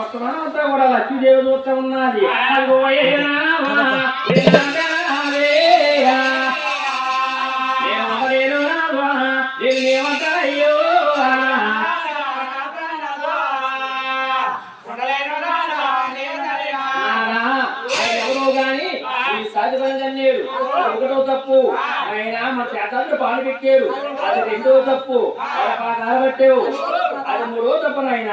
అంతా కూడా లక్ష్మీదేవి చూస్తా ఉన్నది. ఒకటో తప్పు. ఆయన మన చేతాన్ని పాలు పెట్టారు. అది రెండో తప్పు. అది పట్టావు. అది మూడో తప్పు నాయన.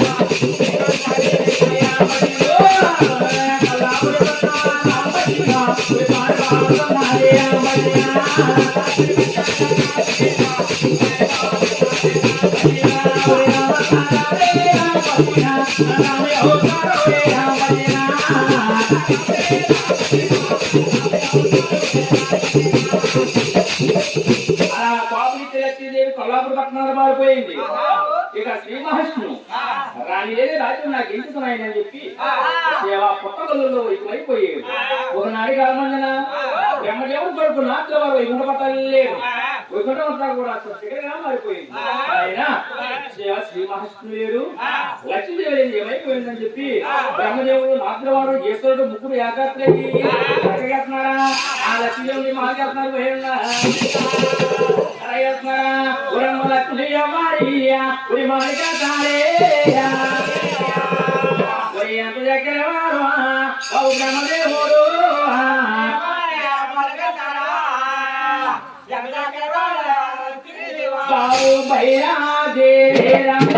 పట్టణాలు మారిపోయింది ఇక శ్రీ మహావిష్ణు రాణి లేని రాజ్యం నాకు ఎంచుకున్నాయని చెప్పి సేవ పుట్టగల్లో వైపోయాడు ఒకనాడి కాలమందిన బ్రహ్మదేవుడు కొడుకు నాట్ల వారు వైకుంఠ పట్టాలు లేరు అంతా కూడా శిఖరంగా మారిపోయింది. ఆయన శ్రీ మహావిష్ణు లేరు లక్ష్మీదేవి ఏమైపోయిందని చెప్పి బ్రహ్మదేవుడు వారు ఈశ్వరుడు ముగ్గురు ఏకాత్రకి ఎక్కగెత్తున్నారా ఆ లక్ష్మీదేవుని మార్గేస్తున్నారు పోయినా బాబు భైరా దేవే రమ్మ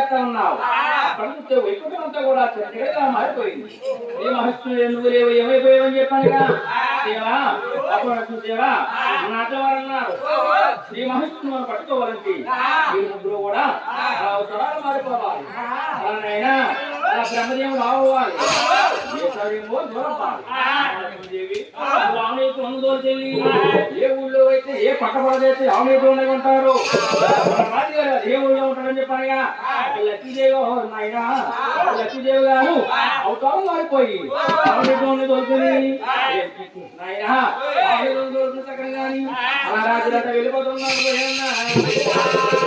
చేస్తా ఉన్నావు. వైకుంఠం అంతా కూడా చెట్టుగా మారిపోయింది. ఏ మహర్షులు నువ్వు లేవు? ఏమైపోయావని చెప్పాను కదా. దేవా అప్పుడు దేవా నాతో వారు అన్నారు శ్రీ మనం పట్టుకోవాలంటే ఈ ముగ్గురు కూడా అవసరాలు మారిపోవాలి. అలానైనా అలా బ్రహ్మదేవుడు దూరం ఏ ఊళ్ళో అయితే ఏ పక్క పడదైతే ఆమెతోనే ఉంటారు మన ఉంటాడని చెప్పనగా లక్ష్మీదేవి నాయన లక్ష్మీదేవి గారు అవతారం మారిపోయి ఆమెతోనే దొరుకుని నాయనా దొరుకుతుంది దొరుకుని చక్కగా అలా రాజులంతా వెళ్ళిపోతున్నారు